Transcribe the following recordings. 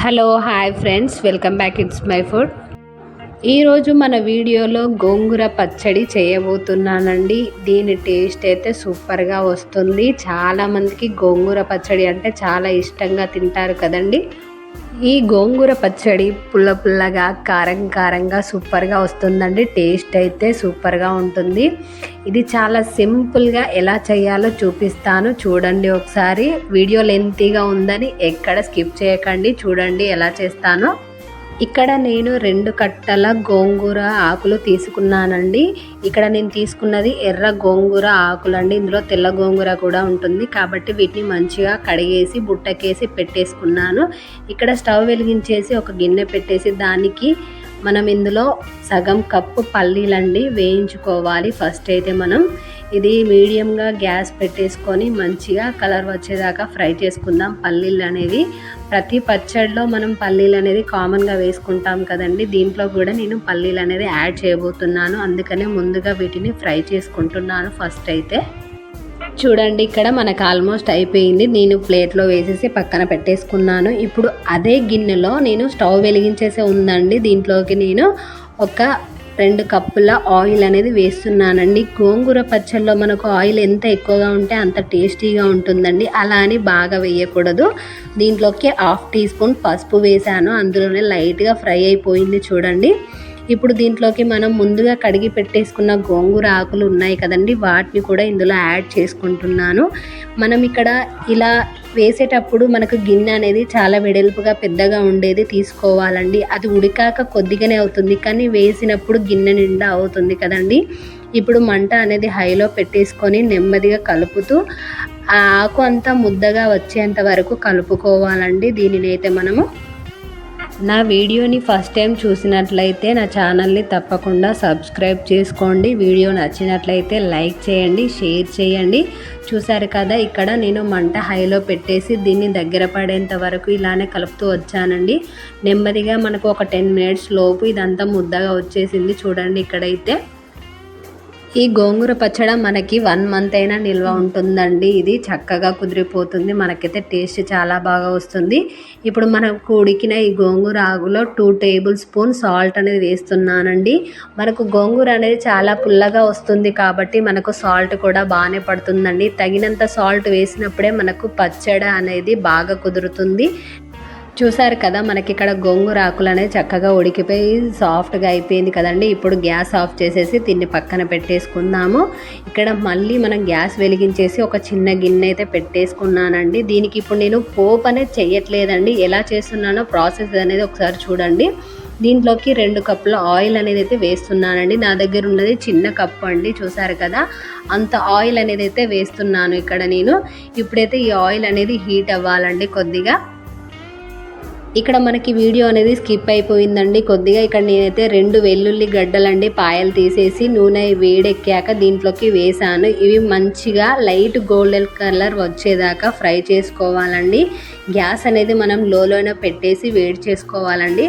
Hello hi friends welcome back it's my food. ఈరోజు మన వీడియోలో గోంగూర పచ్చడి చేయబోతున్నానండి. దీని టేస్ట్ అయితే సూపర్గా వస్తుంది. చాలామందికి గోంగూర పచ్చడి అంటే చాలా ఇష్టంగా తింటారు కదండి. ఈ గోంగూర పచ్చడి పుల్ల పుల్లగా కారం కారంగా సూపర్గా వస్తుందండి. టేస్ట్ అయితే సూపర్గా ఉంటుంది. ఇది చాలా సింపుల్గా ఎలా చేయాలో చూపిస్తాను. చూడండి ఒకసారి. వీడియో లెంతీగా ఉందని ఎక్కడ స్కిప్ చేయకండి. చూడండి ఎలా చేస్తానో. ఇక్కడ నేను రెండు కట్టల గోంగూర ఆకులు తీసుకున్నానండి. ఇక్కడ నేను తీసుకున్నది ఎర్ర గోంగూర ఆకులు అండి ఇందులో తెల్ల గోంగూర కూడా ఉంటుంది. కాబట్టి వీటిని మంచిగా కడిగేసి బుట్టకేసి పెట్టేసుకున్నాను. ఇక్కడ స్టవ్ వెలిగించేసి ఒక గిన్నె పెట్టేసి దానికి మనం ఇందులో సగం కప్పు పల్లీలండి వేయించుకోవాలి. ఫస్ట్ అయితే మనం ఇది మీడియంగా గ్యాస్ పెట్టేసుకొని మంచిగా కలర్ వచ్చేదాకా ఫ్రై చేసుకుందాం. పల్లీలు అనేవి ప్రతి పచ్చడిలో మనం పల్లీలు అనేది కామన్గా వేసుకుంటాం కదండి. దీంట్లో కూడా నేను పల్లీలు అనేది యాడ్ చేయబోతున్నాను. అందుకనే ముందుగా వీటిని ఫ్రై చేసుకుంటున్నాను ఫస్ట్ అయితే. చూడండి ఇక్కడ మనకు ఆల్మోస్ట్ అయిపోయింది. నేను ప్లేట్లో వేసేసి పక్కన పెట్టేసుకున్నాను. ఇప్పుడు అదే గిన్నెలో నేను స్టవ్ వెలిగించేసే ఉందండి. దీంట్లోకి నేను ఒక రెండు కప్పుల ఆయిల్ అనేది వేస్తున్నానండి. గోంగూర పచ్చళ్ళలో మనకు ఆయిల్ ఎంత ఎక్కువగా ఉంటే అంత టేస్టీగా ఉంటుందండి. అలా అని బాగా వేయకూడదు. దీంట్లోకి హాఫ్ టీ స్పూన్ పసుపు వేసాను అందులోనే లైట్గా ఫ్రై అయిపోయింది చూడండి. ఇప్పుడు దీంట్లోకి మనం ముందుగా కడిగి పెట్టేసుకున్న గోంగూర ఆకులు ఉన్నాయి కదండి వాటిని కూడా ఇందులో యాడ్ చేసుకుంటున్నాను. మనం ఇక్కడ ఇలా వేసేటప్పుడు మనకు గిన్నె అనేది చాలా వెడల్పుగా పెద్దగా ఉండేది తీసుకోవాలండి. అది ఉడికాక కొద్దిగానే అవుతుంది కానీ వేసినప్పుడు గిన్నె నిండా అవుతుంది కదండి. ఇప్పుడు మంట అనేది హైలో పెట్టేసుకొని నెమ్మదిగా కలుపుతూ ఆ ఆకు అంతా ముద్దగా వచ్చేంత వరకు కలుపుకోవాలండి. దీనినైతే మనము నా వీడియోని ఫస్ట్ టైం చూసినట్లయితే నా ఛానల్ని తప్పకుండా సబ్స్క్రైబ్ చేసుకోండి. వీడియో నచ్చినట్లయితే లైక్ చేయండి షేర్ చేయండి. చూసారు కదా ఇక్కడ నేను మంట హైలో పెట్టేసి దీన్ని దగ్గర పడేంత వరకు ఇలానే కలుపుతూ వచ్చానండి. నెమ్మదిగా మనకు ఒక టెన్ మినిట్స్ లోపు ఇదంతా ముద్దగా వచ్చేసింది. చూడండి ఇక్కడైతే. ఈ గోంగూర పచ్చడి మనకి వన్ మంత్ అయినా నిల్వ ఉంటుందండి. ఇది చక్కగా కుదిరిపోతుంది. మనకైతే టేస్ట్ చాలా బాగా వస్తుంది. ఇప్పుడు మనకు ఉడికిన ఈ గోంగూర ఆకులో టూ టేబుల్ స్పూన్ సాల్ట్ అనేది వేస్తున్నానండి. మనకు గోంగూర అనేది చాలా పుల్లగా వస్తుంది కాబట్టి మనకు సాల్ట్ కూడా బాగానే పడుతుందండి. తగినంత సాల్ట్ వేసినప్పుడే మనకు పచ్చడి అనేది బాగా కుదురుతుంది. చూసారు కదా మనకి ఇక్కడ గోంగూర ఆకులు అనేది చక్కగా ఉడికిపోయి సాఫ్ట్గా అయిపోయింది కదండి. ఇప్పుడు గ్యాస్ ఆఫ్ చేసేసి దీన్ని పక్కన పెట్టేసుకుందాము. ఇక్కడ మళ్ళీ మనం గ్యాస్ వెలిగించేసి ఒక చిన్న గిన్నె అయితే పెట్టేసుకున్నానండి. దీనికి ఇప్పుడు నేను పోప్ అనేది చెయ్యట్లేదండి. ఎలా చేస్తున్నానో ప్రాసెస్ అనేది ఒకసారి చూడండి. దీంట్లోకి రెండు కప్పుల ఆయిల్ అనేది అయితే వేస్తున్నానండి. నా దగ్గర ఉన్నది చిన్న కప్పు అండి చూసారు కదా. అంత ఆయిల్ అనేది అయితే వేస్తున్నాను ఇక్కడ నేను. ఇప్పుడైతే ఈ ఆయిల్ అనేది హీట్ అవ్వాలండి కొద్దిగా. ఇక్కడ మనకి వీడియో అనేది స్కిప్ అయిపోయిందండి. కొద్దిగా ఇక్కడ నేనైతే రెండు వెల్లుల్లి గడ్డలండి పాయలు తీసేసి నూనె వేడెక్కాక దీంట్లోకి వేసాను. ఇవి మంచిగా లైట్ గోల్డెన్ కలర్ వచ్చేదాకా ఫ్రై చేసుకోవాలండి. గ్యాస్ అనేది మనం లోలోనే పెట్టేసి వేడి చేసుకోవాలండి.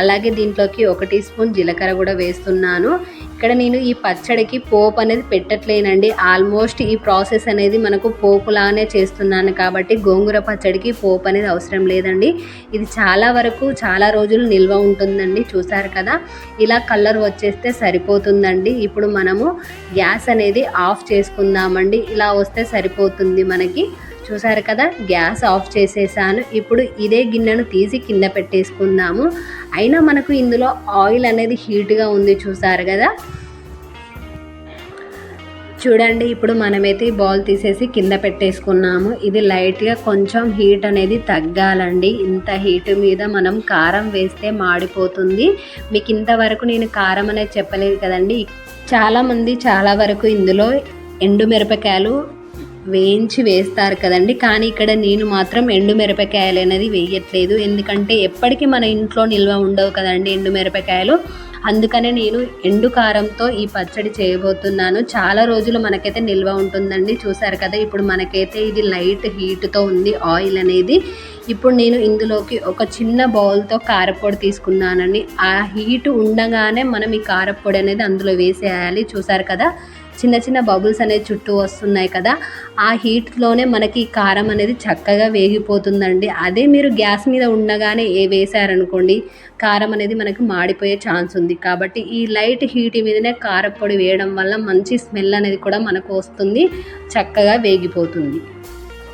అలాగే దీంట్లోకి ఒక టీ స్పూన్ జీలకర్ర కూడా వేస్తున్నాను. ఇక్కడ నేను ఈ పచ్చడికి పోపు అనేది పెట్టట్లేనండి. ఆల్మోస్ట్ ఈ ప్రాసెస్ అనేది మనకు పోపులానే చేస్తున్నాను కాబట్టి గోంగూర పచ్చడికి పోపు అనేది అవసరం లేదండి. ఇది చాలా వరకు చాలా రోజులు నిల్వ ఉంటుందండి చూసారు కదా? ఇలా కలర్ వచ్చేస్తే సరిపోతుందండి. ఇప్పుడు మనము గ్యాస్ అనేది ఆఫ్ చేసుకుందామండి. ఇలా వస్తే సరిపోతుంది మనకి. చూసారు కదా? గ్యాస్ ఆఫ్ చేసేసాను. ఇప్పుడు ఇదే గిన్నెను తీసి కింద పెట్టేసుకుందాము. అయినా మనకు ఇందులో ఆయిల్ అనేది హీట్గా ఉంది చూసారు కదా? చూడండి ఇప్పుడు మనమైతే ఈ బాల్ తీసేసి కింద పెట్టేసుకున్నాము. ఇది లైట్గా కొంచెం హీట్ అనేది తగ్గాలండి. ఇంత హీట్ మీద మనం కారం వేస్తే మాడిపోతుంది. మీకు ఇంతవరకు నేను కారం అనేది చెప్పలేదు కదండి. చాలామంది చాలా వరకు ఇందులో ఎండు మిరపకాయలు వేయించి వేస్తారు కదండి. కానీ ఇక్కడ నేను మాత్రం ఎండు మిరపకాయలు అనేది వేయట్లేదు. ఎందుకంటే ఎప్పటికీ మన ఇంట్లో నిల్వ ఉండవు కదండి ఎండు మిరపకాయలు. అందుకనే నేను ఎండు కారంతో ఈ పచ్చడి చేయబోతున్నాను. చాలా రోజులు మనకైతే నిల్వ ఉంటుందండి. చూసారు కదా ఇప్పుడు మనకైతే ఇది లైట్ హీట్తో ఉంది ఆయిల్ అనేది. ఇప్పుడు నేను ఇందులోకి ఒక చిన్న బౌల్తో కారపొడి తీసుకున్నానండి. ఆ హీట్ ఉండగానే మనం ఈ కారపొడి అనేది అందులో వేసేయాలి. చూసారు కదా చిన్న చిన్న బబుల్స్ అనేవి చుట్టూ వస్తున్నాయి కదా ఆ హీట్లోనే మనకి కారం అనేది చక్కగా వేగిపోతుందండి. అదే మీరు గ్యాస్ మీద ఉండగానే ఏ వేసారనుకోండి కారం అనేది మనకి మాడిపోయే ఛాన్స్ ఉంది. కాబట్టి ఈ లైట్ హీట్ మీదనే కారపొడి వేయడం వల్ల మంచి స్మెల్ అనేది కూడా మనకు వస్తుంది చక్కగా వేగిపోతుంది.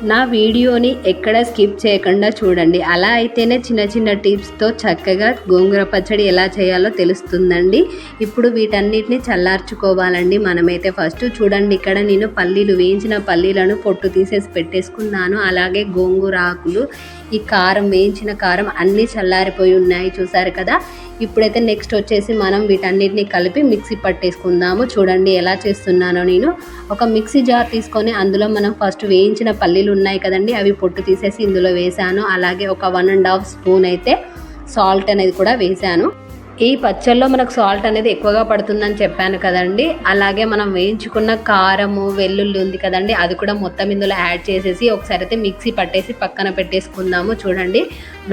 నా వీడియోని ఎక్కడ స్కిప్ చేయకుండా చూడండి. అలా అయితేనే చిన్న చిన్న టిప్స్తో చక్కగా గోంగూర పచ్చడి ఎలా చేయాలో తెలుస్తుందండి. ఇప్పుడు వీటన్నిటిని చల్లార్చుకోవాలండి. మనమైతే ఫస్ట్ చూడండి ఇక్కడ నేను పల్లీలు వేయించిన పల్లీలను పొట్టు తీసేసి పెట్టేసుకున్నాను. అలాగే గోంగూర ఆకులు ఈ కారం వేయించిన కారం అన్నీ చల్లారిపోయి ఉన్నాయి చూసారు కదా? ఇప్పుడైతే నెక్స్ట్ వచ్చేసి మనం వీటన్నిటిని కలిపి మిక్సీ పట్టేసుకుందాము. చూడండి ఎలా చేస్తున్నానో నేను. ఒక మిక్సీ జార్ తీసుకొని అందులో మనం ఫస్ట్ వేయించిన పల్లీలు ఉన్నాయి కదండి అవి పొట్టు తీసేసి ఇందులో వేసాను అలాగే ఒక వన్ అండ్ హాఫ్ స్పూన్ అయితే సాల్ట్ అనేది కూడా వేసాను ఈ పచ్చళ్ళలో మనకు సాల్ట్ అనేది ఎక్కువగా పడుతుందని చెప్పాను కదండి. అలాగే మనం వేయించుకున్న కారము వెల్లుల్లి ఉంది కదండి. అది కూడా మొత్తం ఇందులో యాడ్ చేసేసి ఒకసారి అయితే మిక్సీ పట్టేసి పక్కన పెట్టేసుకుందాము చూడండి.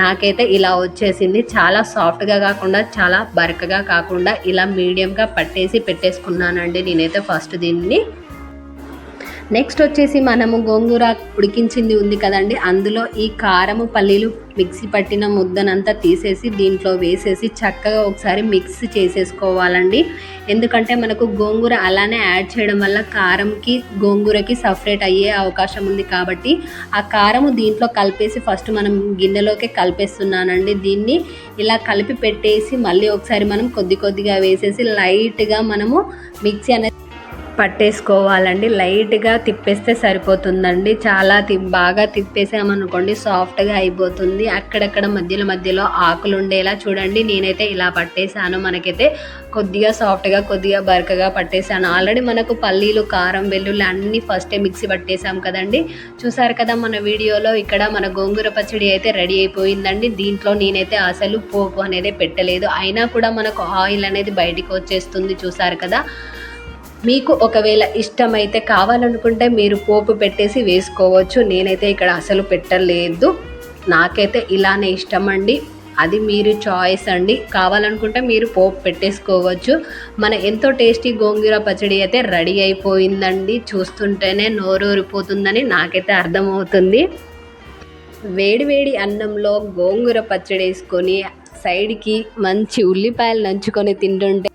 నాకైతే ఇలా వచ్చేసింది. చాలా సాఫ్ట్గా కాకుండా చాలా బరకగా కాకుండా ఇలా మీడియంగా పట్టేసి పెట్టేసుకున్నానండి నేనైతే ఫస్ట్ దీన్ని. నెక్స్ట్ వచ్చేసి మనము గోంగూర ఉడికించింది ఉంది కదండి. అందులో ఈ కారము పల్లీలు మిక్సీ పట్టిన ముద్దనంతా తీసేసి దీంట్లో వేసేసి చక్కగా ఒకసారి మిక్స్ చేసేసుకోవాలండి. ఎందుకంటే మనకు గోంగూర అలానే యాడ్ చేయడం వల్ల కారంకి గోంగూరకి సపరేట్ అయ్యే అవకాశం ఉంది కాబట్టి ఆ కారము దీంట్లో కలిపేసి ఫస్ట్ మనం గిన్నెలోకి కలిపేస్తున్నానండి. దీన్ని ఇలా కలిపి పెట్టేసి మళ్ళీ ఒకసారి మనం కొద్ది కొద్దిగా వేసేసి లైట్గా మనము మిక్సీ అనేది పట్టేసుకోవాలండి. లైట్గా తిప్పేస్తే సరిపోతుందండి. చాలా తి బాగా తిప్పేసామనుకోండి సాఫ్ట్గా అయిపోతుంది. అక్కడక్కడ మధ్యలో మధ్యలో ఆకులు ఉండేలా చూడండి. నేనైతే ఇలా పట్టేశాను. మనకైతే కొద్దిగా సాఫ్ట్గా కొద్దిగా బరకగా పట్టేశాను. ఆల్రెడీ మనకు పల్లీలు కారం వెల్లుల్లి అన్నీ ఫస్టే మిక్సీ పట్టేశాం కదండి. చూసారు కదా మన వీడియోలో ఇక్కడ మన గోంగూర పచ్చడి అయితే రెడీ అయిపోయిందండి. దీంట్లో నేనైతే అసలు పోపు అనేది పెట్టలేదు. అయినా కూడా మనకు ఆయిల్ అనేది బయటికి వచ్చేస్తుంది. చూసారు కదా? మీకు ఒకవేళ ఇష్టమైతే కావాలనుకుంటే మీరు పోపు పెట్టేసి వేసుకోవచ్చు. నేనైతే ఇక్కడ అసలు పెట్టలేదు. నాకైతే ఇలానే ఇష్టం అండి అది మీరు చాయిస్ అండి. కావాలనుకుంటే మీరు పోపు పెట్టేసుకోవచ్చు. మన ఎంతో టేస్టీ గోంగూర పచ్చడి అయితే రెడీ అయిపోయిందండి. చూస్తుంటేనే నోరూరిపోతుందని నాకైతే అర్థమవుతుంది. వేడి వేడి అన్నంలో గోంగూర పచ్చడి వేసుకొని సైడ్కి మంచి ఉల్లిపాయలు నంచుకొని తింటుంటే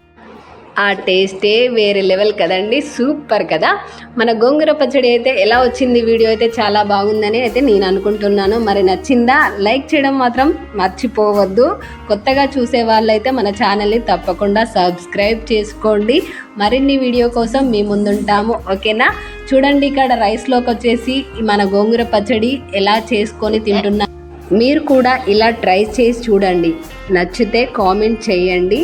ఆ టేస్టే వేరే లెవెల్ కదండి సూపర్ కదా. మన గోంగూర పచ్చడి అయితే ఎలా వచ్చింది వీడియో అయితే చాలా బాగుందని అయితే నేను అనుకుంటున్నాను. మరి నచ్చిందా? లైక్ చేయడం మాత్రం మర్చిపోవద్దు. కొత్తగా చూసే వాళ్ళైతే మన ఛానల్ని తప్పకుండా సబ్స్క్రైబ్ చేసుకోండి. మరిన్ని వీడియో కోసం మీ ముందుంటాము ఓకేనా? చూడండి ఇక్కడ రైస్లోకి వచ్చేసి మన గోంగూర పచ్చడి ఎలా చేసుకొని తింటున్నా మీరు కూడా ఇలా ట్రై చేసి చూడండి. నచ్చితే కామెంట్ చేయండి.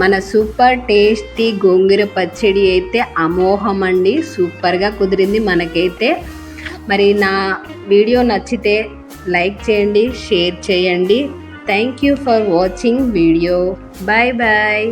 మన సూపర్ టేస్టీ గోంగూర పచ్చడి అయితే అమోహం అండి సూపర్గా కుదిరింది మనకైతే. మరి నా వీడియో నచ్చితే లైక్ చేయండి షేర్ చేయండి. Thank you for watching video. Bye bye.